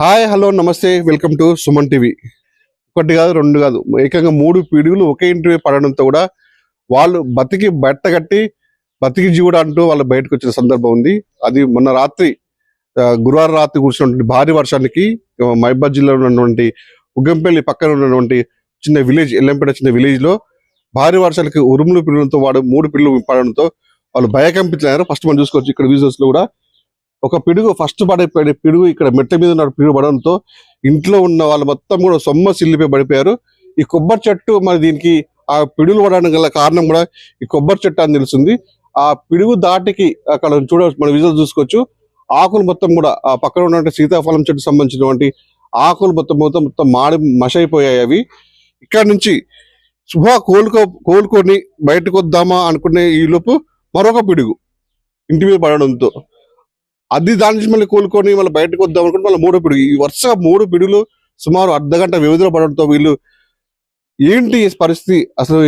Hi hello నమస్తే welcome to Suman TV. ఒకటి కాదు రెండు కాదు ఏకంగా మూడు పీడుగులు ఒకే ఇంటి పడడంతో కూడా వాళ్ళు బతికి బట్టగట్టి బతికి జీవుడు అంటూ వాళ్ళు బయటకు వచ్చిన సందర్భం ఉంది. అది మొన్న రాత్రి గురువారం రాత్రి కూర్చున్నటువంటి భారీ వర్షానికి ఆ, మహబాద్ జిల్లాలో ఉన్నటువంటి ఉగ్గంపల్లి పక్కన ఉన్నటువంటి చిన్న విలేజ్ ఎల్లంపేట చిన్న విలేజ్లో భారీ వర్షాలకి ఉరుములు పిల్లలతో వాడు మూడు పిల్లలు పడడంతో వాళ్ళు భయకంపించారు. ఫస్ట్ మనం చూసుకోవచ్చు ఇక్కడ విజువల్స్లో కూడా. ఒక పిడుగు ఫస్ట్ పడే పిడుగు ఇక్కడ మెట్ల మీద ఉన్న పిడుగు పడడంతో ఇంట్లో ఉన్న వాళ్ళు మొత్తం కూడా సొమ్మ సిల్లిపోయి పడిపోయారు. ఈ కొబ్బరి చెట్టు మరి దీనికి ఆ పిడుగులు పడడానికి గల కారణం కూడా ఈ కొబ్బరి చెట్టు అని తెలుస్తుంది. ఆ పిడుగు దాటికి అక్కడ చూడవచ్చు మనం విజువల్ చూసుకోవచ్చు. ఆకులు మొత్తం కూడా ఆ పక్కన ఉన్నటువంటి సీతాఫలం చెట్టు సంబంధించినటువంటి ఆకులు మొత్తం మొత్తం మొత్తం మాడి మషైపోయాయి అవి. ఇక్కడ నుంచి శుభ కోలుకో కోలుకొని బయటకు వద్దామా అనుకునే ఈ లోపు మరొక పిడుగు ఇంటి మీద పడడంతో. అది దాని నుంచి మళ్ళీ కోలుకొని మళ్ళీ బయటకు వద్దాం అనుకుంటే మళ్ళీ మూడో పిడుగు. ఈ వరుసగా మూడు పిడుగులు సుమారు అర్ధ గంట వ్యవధిలో పడడంతో వీళ్ళు ఏంటి పరిస్థితి? అసలు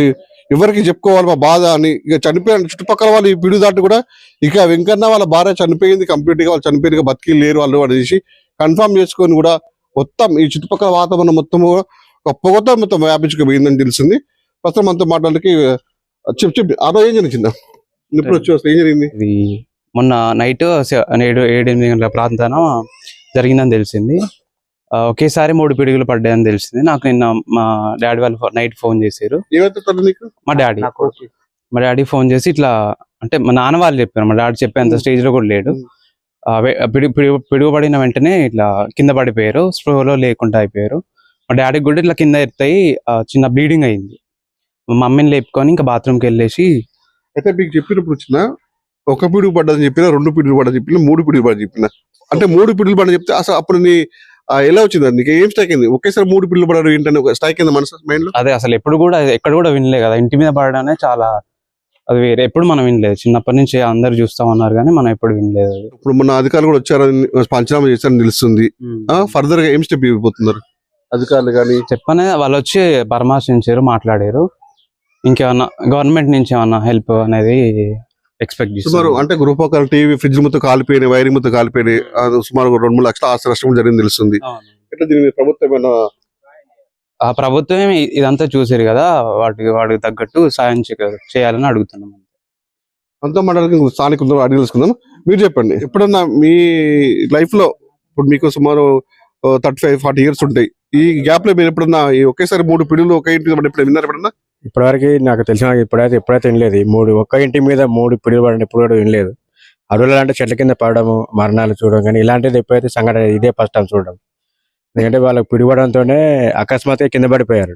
ఎవరికి చెప్పుకోవాలి మా బాధ అని? ఇక చనిపోయిన చుట్టుపక్కల వాళ్ళు ఈ పిడుగు దాటి కూడా ఇక వెంకన్న వాళ్ళ భార్య చనిపోయింది కంప్లీట్గా. వాళ్ళు చనిపోయిన బతికి లేరు వాళ్ళు అనేసి కన్ఫర్మ్ చేసుకొని కూడా మొత్తం ఈ చుట్టుపక్కల వాతావరణం మొత్తం గొప్ప కొత్త మొత్తం వ్యాపించుకుపోయిందని తెలిసింది ప్రస్తుతం మనతో మాట్లాడడానికి చెప్పు చెప్పి. ఆ రోజు ఏం జరిగిందా ఇప్పుడు వచ్చి వస్తే ఏం జరిగింది? మొన్న నైట్ ఏడు ఏడు ఎనిమిది గంటల ప్రాంతాన జరిగిందని తెలిసింది. ఒకేసారి మూడు పిడుగులు పడ్డాయని తెలిసింది. నాకు నిన్న మా డాడీ వాళ్ళు నైట్ ఫోన్ చేశారు. మా డాడీ. మా డాడీ ఫోన్ చేసి ఇట్లా అంటే మా నాన్న వాళ్ళు చెప్పారు. మా డాడీ చెప్పేంత స్టేజ్లో కూడా లేడు. పిడుగు పడిన వెంటనే ఇట్లా కింద పడిపోయారు. స్పృహలో లేకుండా అయిపోయారు. మా డాడీకి కూడా ఇట్లా కింద ఎత్తాయి చిన్న బ్లీడింగ్ అయింది. మా మమ్మీని లేపుకొని ఇంకా బాత్రూమ్కి వెళ్ళేసి అయితే మీకు చెప్పినప్పుడు వచ్చిన ఒక పిడుగు పడ్డదని చెప్పిన రెండు పిడుగులు పడ్డని చెప్పిన మూడు పిడుగులు పడ్డని చెప్పిన. అంటే మూడు పిడుగులు పడ్డని చెప్తే అసలు అప్పుడు నీ ఎలా వచ్చింది? నీకు ఏం స్ట్రైక్ అయింది? ఒకేసారి మూడు పిడుగులు పడడం ఏంటని ఒక స్ట్రైక్ అయింది మనసు మైండ్లో? అదే అసలు ఎప్పుడు కూడా ఎక్కడ కూడా వినలే కదా. ఇంటి మీద పడడానే చాలా అది వేరే ఎప్పుడు మనం వినలేదు. చిన్నప్పటి నుంచి అందరు చూస్తా ఉన్నారు కానీ మనం ఎప్పుడు వినలేదు ఇప్పుడు మన అధికారులు కూడా వచ్చారని పంచనామా చేశారని తెలుస్తుంది. ఫర్దర్గా ఏం స్టెప్ ఇవ్వబోతున్నారు? అధికారులు కానీ? చెప్పనే వాళ్ళు వచ్చి పరామర్శించారు మాట్లాడారు. ఇంకేమన్నా గవర్నమెంట్ నుంచి ఏమన్నా హెల్ప్ అనేది ఎక్స్పెక్ట్ సుమారు అంటే గృహోపకరణ టీవీ ఫ్రిడ్జ్ మొత్తం కాలిపోయినాయి వైరింగ్ మొత్తం కాలిపోయినాయి. సుమారు ఒక రెండు మూడు లక్షల ఆస్తి నష్టం జరిగింది తెలుస్తుంది. ఎట్లా దీని మీద ప్రభుత్వం ఏమైనా ఆ ప్రభుత్వమే ఇ- ఇదంతా చూసారు కదా వాటికి వాటికి తగ్గట్టు సాయం చేయాలని అడుగుతున్నాం అంతా. మాట్లాడుకుని స్థానిక అడిగి తెలుసుకుందాం. మీరు చెప్పండి ఎప్పుడన్నా మీ లైఫ్లో ఇప్పుడు మీకు సుమారు థర్టీ ఫైవ్ ఫార్టీ ఇయర్స్ ఉంటాయి. ఈ గ్యాప్లో మీరు ఎప్పుడన్నా ఈ ఒకేసారి మూడు పిడుగులు ఒకే ఇంటి విన్నారు ఎప్పుడన్నా? ఇప్పటివరకు నాకు తెలిసిన ఇప్పుడైతే ఎప్పుడైతే వినలేదు మూడు ఒక్క ఇంటి మీద మూడు పిడుగులు పడడం ఎప్పుడు కూడా వినలేదు అడవులు అంటే చెట్ల కింద పడడము మరణాలు చూడడం కానీ ఇలాంటిది ఎప్పుడైతే సంఘటన ఇదే ఫస్ట్ టైం చూడడం. ఎందుకంటే వాళ్ళకి పిడిపడంతోనే అకస్మాత్తుగా కింద పడిపోయారు.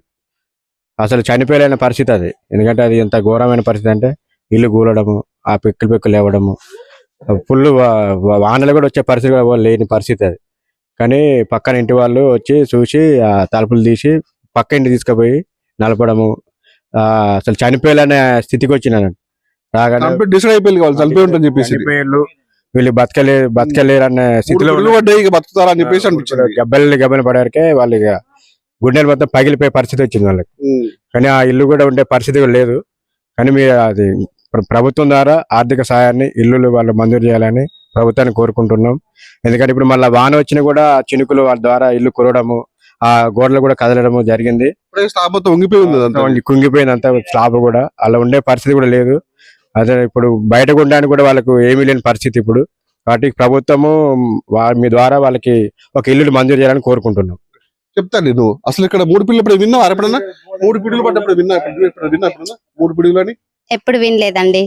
అసలు చనిపోయలేని పరిస్థితి అది. ఎందుకంటే అది ఎంత ఘోరమైన పరిస్థితి అంటే ఇల్లు కూలడము ఆ పెక్కులు పెక్కులు లేవడము ఫుల్ వానలు కూడా వచ్చే పరిస్థితి కూడా లేని పరిస్థితి అది. కానీ పక్కన ఇంటి వాళ్ళు వచ్చి చూసి ఆ తలుపులు తీసి పక్క ఇంటి తీసుకుపోయి నలపడము అసలు చనిపోయాలనే స్థితికి వచ్చినాను. రాగానే కంప్లీట్ డిసైడ్ అయిపోయింది వాళ్ళు చనిపోయి ఉంటారని చెప్పేసి వీళ్ళు బతకలే బతకలేరు అనే స్థితిలో పిడుగులు పడ్డాయి ఇక బతుకుతారా అని చెప్పేసి అనిపించింది. గబ్బలు గబ్బలు వాళ్ళు ఇక గుండెలు మొత్తం పగిలిపోయే పరిస్థితి వచ్చింది వాళ్ళకి. కానీ ఆ ఇల్లు కూడా ఉండే పరిస్థితి కూడా లేదు. కానీ మీరు అది ప్ర- ప్రభుత్వం ద్వారా ఆర్థిక సహాయాన్ని ఇల్లులు వాళ్ళు మంజూరు చేయాలని ప్రభుత్వాన్ని కోరుకుంటున్నాం. ఎందుకంటే ఇప్పుడు మళ్ళీ వాన వచ్చినా కూడా చినుకులు వాళ్ళ ద్వారా ఇల్లు కురవడము ఆ గోడలు కూడా కదలడము జరిగింది. ఇప్పుడే స్టాప్ మొత్తం ఉంగిపోయి ఉంది అదంతా. మొత్తం కుంగిపోయినంత స్లాబ్ కూడా. అలా ఉండే పరిస్థితి కూడా లేదు. అదే ఇప్పుడు బయటకు ఉండడానికి కూడా వాళ్ళకు ఏమీ లేని పరిస్థితి ఇప్పుడు. కాబట్టి ప్రభుత్వము మీ ద్వారా వాళ్ళకి ఒక ఇల్లు మంజూరు చేయాలని కోరుకుంటున్నాం. చెప్తాను నేను. అసలు ఇక్కడ మూడు పిల్లలు ఇప్పుడు విన్నావా? ఎప్పుడన్నా? మూడు పిడుగులు పడ్డప్పుడు విన్నా? విన్నా? మూడు పిడుగులు అని? ఎప్పుడు వినలేదండి.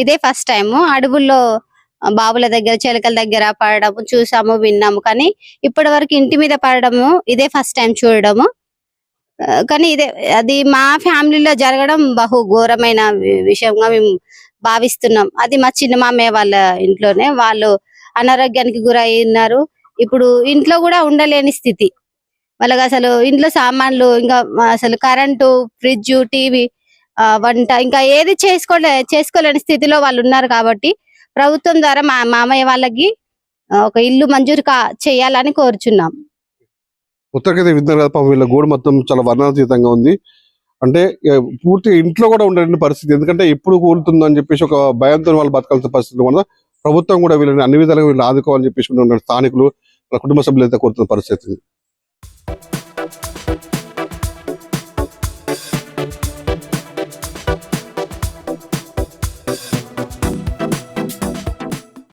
ఇదే ఫస్ట్ టైం అడవుల్లో బాబుల దగ్గర చిలకల దగ్గర పడడము చూసాము విన్నాము. కానీ ఇప్పటి వరకు ఇంటి మీద పడడము ఇదే ఫస్ట్ టైం చూడడము. కానీ ఇదే అది మా ఫ్యామిలీలో జరగడం బహు ఘోరమైన విషయంగా మేము భావిస్తున్నాం. అది మా చిన్న మామయ్య వాళ్ళ ఇంట్లోనే. వాళ్ళు అనారోగ్యానికి గురై ఉన్నారు. ఇప్పుడు ఇంట్లో కూడా ఉండలేని స్థితి. వాళ్ళకి అసలు ఇంట్లో సామాన్లు ఇంకా అసలు కరెంటు ఫ్రిడ్జ్ టీవీ వంట ఇంకా ఏది చేసుకోలే చేసుకోలేని స్థితిలో వాళ్ళు ఉన్నారు కాబట్టి ప్రభుత్వం ద్వారా మా మామయ్య వాళ్ళకి ఒక ఇల్లు మంజూరు కా చేయాలని కోరుచున్నాం. ఉత్తరకైతే విన్నారు కదా పాపం వీళ్ళ గోడు మొత్తం చాలా వర్ణాతీతంగా ఉంది. అంటే పూర్తి పూర్తిగా ఇంట్లో కూడా ఉండలేని పరిస్థితి. ఎందుకంటే ఎప్పుడు కూలుతుందో అని చెప్పేసి ఒక భయంతో వాళ్ళు బతకాల్సిన పరిస్థితి కూడా ప్రభుత్వం కూడా వీళ్ళని అన్ని విధాలుగా వీళ్ళు ఆదుకోవాలని చెప్పేసి స్థానికులు వాళ్ళ కుటుంబ సభ్యులు అయితే కోరుతున్న పరిస్థితి.